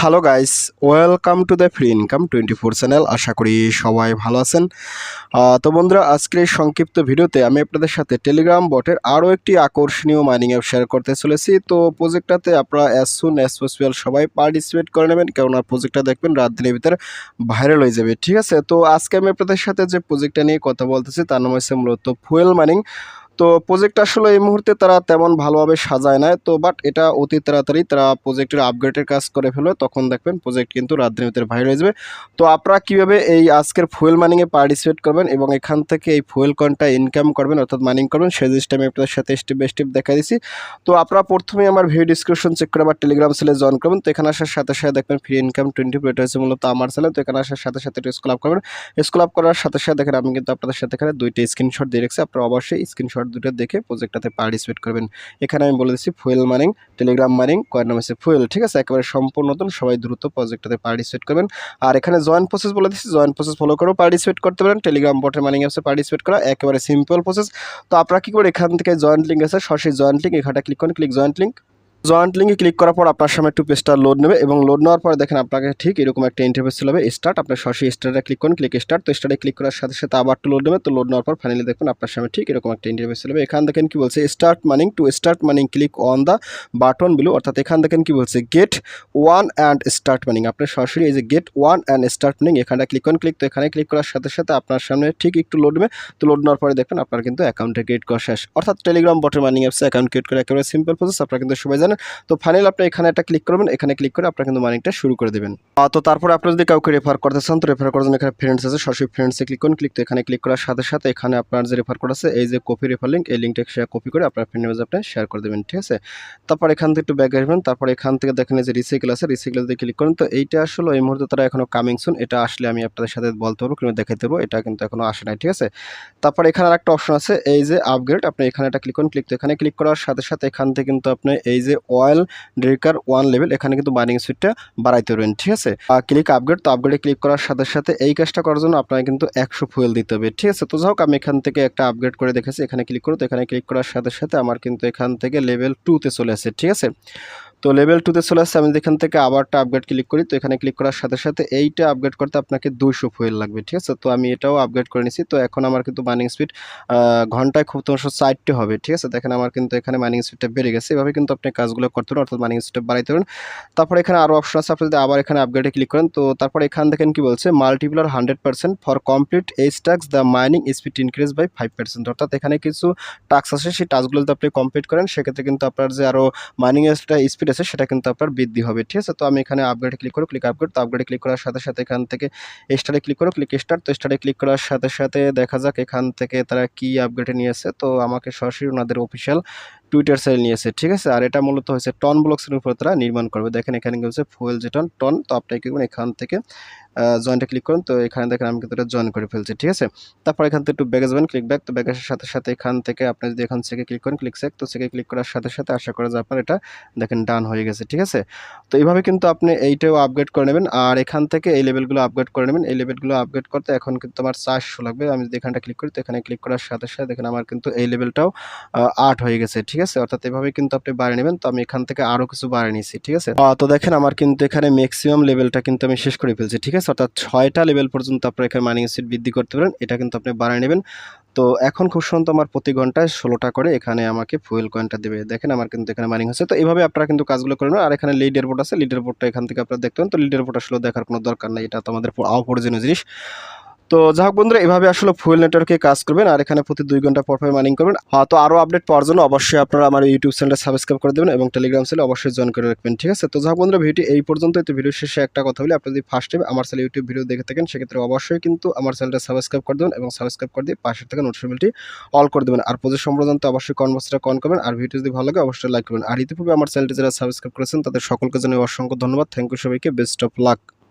Hello guys welcome to the free income twenty four channel আশা করি সবাই ভালো আছেন। তো বন্ধুরা, আজকের এই সংক্ষিপ্ত ভিডিওতে আমি আপনাদের সাথে টেলিগ্রাম বটের আরও একটি আকর্ষণীয় মাইনিং অ্যাপ শেয়ার করতে চলেছি। তো প্রজেক্টটাতে আপনারা অ্যাজ সুন অ্যাজ পসিবল সবাই পার্টিসিপেট করে নেবেন, কেননা প্রজেক্টটা দেখবেন রাত দিনের ভিতরে ভাইরাল হয়ে যাবে। ঠিক আছে? তো আজকে আমি আপনাদের সাথে যে প্রজেক্টটা নিয়ে কথা বলতেছি, তার নাম হচ্ছে মূলত ফুয়েল মাইনিং তো প্রজেক্ট আসলে এই মুহূর্তে তারা তেমন ভালোভাবে সাজায় না তো বাট এটা অতি তাড়াতাড়ি তারা প্রজেক্টের আপগ্রেডের কাজ করে ফেলবে। তখন দেখবেন প্রজেক্ট কিন্তু ভিতরে ভাইরাল হয়ে যাবে। তো আপনারা কীভাবে এই আজকের ফুয়েল মাইনিংয়ে পার্টিসিপেট করবেন এবং এখান থেকে এই ফুয়েল কয়েনটা ইনকাম করবেন, অর্থাৎ মাইনিং করবেন, সেই জিনিসটা আমি আপনাদের সাথে স্টেপ স্টেপ দেখা দিচ্ছি। তো আপনারা প্রথমে আমার ভিডিও ডিসক্রিপশন চেক করে আবার টেলিগ্রাম সেলে জয়েন করবেন। তো এখানে আসার সাথে সাথে দেখবেন ফ্রি ইনকাম টোয়েন্টি এটা হচ্ছে মূলত আমার চ্যানেল তো এখানে আসার সাথে সাথে স্কুল আপ করবেন। স্কুল আপ করার সাথে সাথে দেখেন আমি কিন্তু আপনাদের সাথে এখানে দুইটা স্ক্রিনশট দিয়ে রেখেছি। আপনারা অবশ্যই স্ক্রিনশট দুটো দেখে প্রজেক্টটাতে পার্টিসিপেট করবেন। এখানে আমি বলে দিচ্ছি ফুয়েল মারিং টেলিগ্রাম মারিং কয়ের নাম হচ্ছে ফুয়েল ঠিক আছে? একেবারে সম্পূর্ণ নতুন, সবাই দ্রুত প্রজেক্টটাতে পার্টিসিপেট করবেন। আর এখানে জয়েন প্রসেস বলে দিচ্ছি জয়েন প্রসেস ফলো করেও পার্টিসিপেট করতে পারেন। টেলিগ্রাম বটের মারিং অ্যাপসে পার্টিসিপেট করা, একেবারে সিম্পল প্রসেস তো আপনারা কী করে এখান থেকে জয়েন্ট লিঙ্ক আছে, সরাসরি জয়েন্ট লিঙ্ক এখানটা ক্লিক করুন ক্লিক জয়েন্ট লিঙ্ক জয়েন্ট লিঙ্কে ক্লিক করার পর আপনার সামনে একটু পেজটা লোড নেবে এবং লোড নেওয়ার পর দেখেন আপনাকে ঠিক এরকম একটা ইন্টারফেস চলে হবে স্টার্ট আপনার সরাসরি স্টার্টে ক্লিক করুন ক্লিক স্টার্ট তো স্টার্টে ক্লিক করার সাথে সাথে আবার একটু লোড নেবে, তো লোড নেওয়ার পর ফাইনালি দেখুন আপনার সামনে ঠিক এরকম একটা ইন্টারফেস চলে হবে এখান দেখেন কি বলছে start mining to start mining click on the button below অর্থাৎ এখান দেখেন কি বলছে get one and start mining আপনার সরাসরি এই যে get one and start mining এখানে ক্লিক করুন ক্লিক তো এখানে ক্লিক করার সাথে সাথে আপনার সামনে ঠিক একটু লোড নেবে, তো লোড নেওয়ার পরে দেখবেন আপনার কিন্তু অ্যাকাউন্টে ক্রিয়েট করা শেষ। অর্থাৎ টেলিগ্রাম বটের মানিং অ্যাপসে অ্যাকাউন্ট ক্রিয়েট করে একেবারে সিম্পল প্রসেস আপনারা কিন্তু সবাই জানেন? তো ফাইনাল আপনি এখানে একটা ক্লিক করবেন, এখানে ক্লিক করে আপনারা কিন্তু মানিংটা শুরু করে দেবেন। তো তারপরে আপনি যদি কাউকে রেফার করতে চান, তো রেফার করার জন্য এখানে ফ্রেন্ডস আছে, সরাসরি ফ্রেন্ডসে ক্লিক করুন। ক্লিক তো এখানে ক্লিক করার সাথে সাথে এখানে আপনার যে রেফার কোড আছে, এই যে কপি রেফার লিঙ্ক এই লিঙ্কটা শেয়ার কপি করে আপনার ফ্রেন্ড মেজে আপনি শেয়ার করে দেবেন, ঠিক আছে? তারপর এখান থেকে একটু ব্যাক আসবেন, তারপর এখান থেকে দেখেন যে রিসাইকেল আছে রিসাইকেল দিয়ে ক্লিক করুন, তো এইটা আসলে এই মুহূর্তে তারা এখনও কামিং সুন এটা আসলে আমি আপনাদের সাথে বলতে পারব কিন্তু দেখাতে পারব, এটা কিন্তু এখনও আসে নাই, ঠিক আছে? তারপর এখানে একটা অপশন আছে, এই যে আপগ্রেড আপনি এখানে একটা ক্লিক করুন ক্লিক তো এখানে ক্লিক করার সাথে সাথে এখান থেকে কিন্তু আপনি এই যে অয়েল ড্রিকার ওয়ান লেভেল এখানে কিন্তু মাইনিং স্পিডটা বাড়াইতে পারবেন, ঠিক আছে? ক্লিক আপগ্রেড তো আপগ্রেডে ক্লিক করার সাথে সাথে এই কাজটা করার জন্য আপনাকে কিন্তু একশো ফুয়েল দিতে হবে, ঠিক আছে? তো যাই হোক, আমি এখান থেকে একটা আপগ্রেড করে দেখেছি এখানে ক্লিক করো, তো এখানে ক্লিক করার সাথে সাথে আমার কিন্তু এখান থেকে লেভেল টুতে চলে আসে, ঠিক আছে? তো লেভেল টুতে চলে আসছে, আমি এখান থেকে আবারটা আপগ্রেড ক্লিক করি, তো এখানে ক্লিক করার সাথে সাথে এইটা আপগ্রেড করতে আপনাকে দুইশো ফুয়েল লাগবে, ঠিক আছে? তো আমি এটাও আপগ্রেড করে নিছি। তো এখন আমার কিন্তু মাইনিং স্পিড ঘন্টায় খুব তোমার চারটে হবে, ঠিক আছে? দেখেন আমার কিন্তু এখানে মাইনিং স্পিডটা বেড়ে গেছে। এভাবে কিন্তু আপনি কাজগুলো করতে পারেন, অর্থাৎ মাইনিং স্পিডটা বাড়াইতে পারেন। তারপর এখানে আরও অপশন আছে, আপনি যদি আবার এখানে আপগ্রেডে ক্লিক করেন, তো তারপর এখান দেখেন কি বলছে? Multiplier hundred percent for complete each tasks the mining speed increase by five percent অর্থাৎ এখানে কিছু টাস্ক আছে, সেই টাস্কগুলো যদি আপনি কমপ্লিট করেন। সেক্ষেত্রে কিন্তু আপনার যে আরও মাইনিং একটা স্পিড আছে, সেটা কিন্তু আপনার বৃদ্ধি হবে, ঠিক আছে? তো আমি এখানে আপগ্রেডে ক্লিক করো ক্লিক আপগ্রেড তো আপগ্রেডে ক্লিক করার সাথে সাথে এখান থেকে স্টারে ক্লিক করো ক্লিক স্টার তো স্টারে ক্লিক করার সাথে সাথে দেখা যাক এখান থেকে তারা কি আপগ্রেডে নিয়েছে। তো আমাকে সরাসরি ওনাদের অফিসিয়াল টুইটার সাইল নিয়েছে, ঠিক আছে? আর এটা মূলত হচ্ছে টন ব্লকসের উপর তারা নির্মাণ করবে। দেখেন, এখানে কি হচ্ছে ফুয়েল যে টন টন তো আপনি কি করবেন? এখান থেকে জয়েন্টে ক্লিক করুন। তো এখানে দেখেন, আমি কিন্তু এটা জয়েন করে ফেলছি, ঠিক আছে? তারপর এখান থেকে একটু ব্যাগে যাবেন ক্লিক ব্যাক তো ব্যাগের সাথে সাথে এখান থেকে আপনি যদি এখান থেকে ক্লিক করেন ক্লিক সেক তো সেকে ক্লিক করার সাথে সাথে আশা করা যায় আপনার এটা, দেখেন ডান হয়ে গেছে, ঠিক আছে? তো এইভাবে কিন্তু আপনি এইটাও আপগ্রেড করে নেবেন। আর এখান থেকে এই লেভেলগুলো আপগ্রেড করে নেবেন। এই লেভেলগুলো আপগ্রেড করতে এখন কিন্তু আমার চারশো লাগবে। আমি যদি এখানটা ক্লিক করি, তো এখানে ক্লিক করার সাথে সাথে দেখেন, আমার কিন্তু এই লেভেলটাও আট হয়ে গেছে, ঠিক আছে? অর্থাৎ এভাবে কিন্তু আপনি বাড়িয়ে নেবেন। তো আমি এখান থেকে আরও কিছু বাড়িয়ে নিয়েছি, ঠিক আছে? তো দেখেন আমার কিন্তু এখানে ম্যাক্সিমাম লেভেলটা কিন্তু আমি শেষ করে ফেলছি, ঠিক আছে? অর্থাৎ ছয়টা লেভেল পর্যন্ত আপনার এখানে মাইনিং স্পিড বৃদ্ধি করতে পারেন। এটা কিন্তু আপনি বাড়িয়ে নেবেন। তো এখন খুব সুন্দর আমার প্রতি ঘন্টায় ষোলোটা করে এখানে আমাকে ফুয়েল কয়েনটা দেবে। দেখেন আমার কিন্তু এখানে মাইনিং হচ্ছে। তো এইভাবে আপনারা কিন্তু কাজগুলো করে আর এখানে লিডার বোর্ড আছে। লিডার বোর্ডটা এখান থেকে আপনারা দেখতে পান তো লিডার বোর্ড আসলে দেখার কোনো দরকার নেই। এটা তো আমাদের অপ্রয়োজনীয় জিনিস। তো যাই হোক বন্ধুরা, এভাবে আসলে ফুয়েল নেটওয়ার্কে কাজ করবেন আর এখানে প্রতি দুই ঘণ্টা পর পর মাইনিং করবেন। হ্যাঁ তো আরও আপডেট পাওয়ার জন্য অবশ্যই আপনারা আমার ইউটিউব চ্যানেলটা সাবস্ক্রাইব করে দেবেন এবং টেলিগ্রাম চ্যানেলে অবশ্যই জয়েন করে রাখবেন, ঠিক আছে? তো যাই হোক বন্ধুরা ভিডিও এই পর্যন্ত তো ভিডিও শেষে একটা কথা বলি, আপনি যদি ফার্স্ট টাইম আমার চ্যানেল ইউটিউব ভিডিও দেখে থাকেন, সেক্ষেত্রে অবশ্যই কিন্তু আমার চ্যানেলটা সাবস্ক্রাইব করে দেবেন এবং সাবস্ক্রাইব করে দিয়ে পাশে থেকে নোটিফিকেশনটি অল করে দেবেন। আর প্রতি সম্প্রদান্ত অবশ্যই কনভার্সটা কন করবেন, আর ভিডিও যদি ভালো লাগে অবশ্যই লাইক করবেন। আর ইতিপূর্বে আমার চ্যানেলটি যারা সাবস্ক্রাইব করেছেন, তাদের সকলকে জানিয়ে অসংখ্য ধন্যবাদ। থ্যাংক ইউ সবাইকে বেস্ট অফ লাক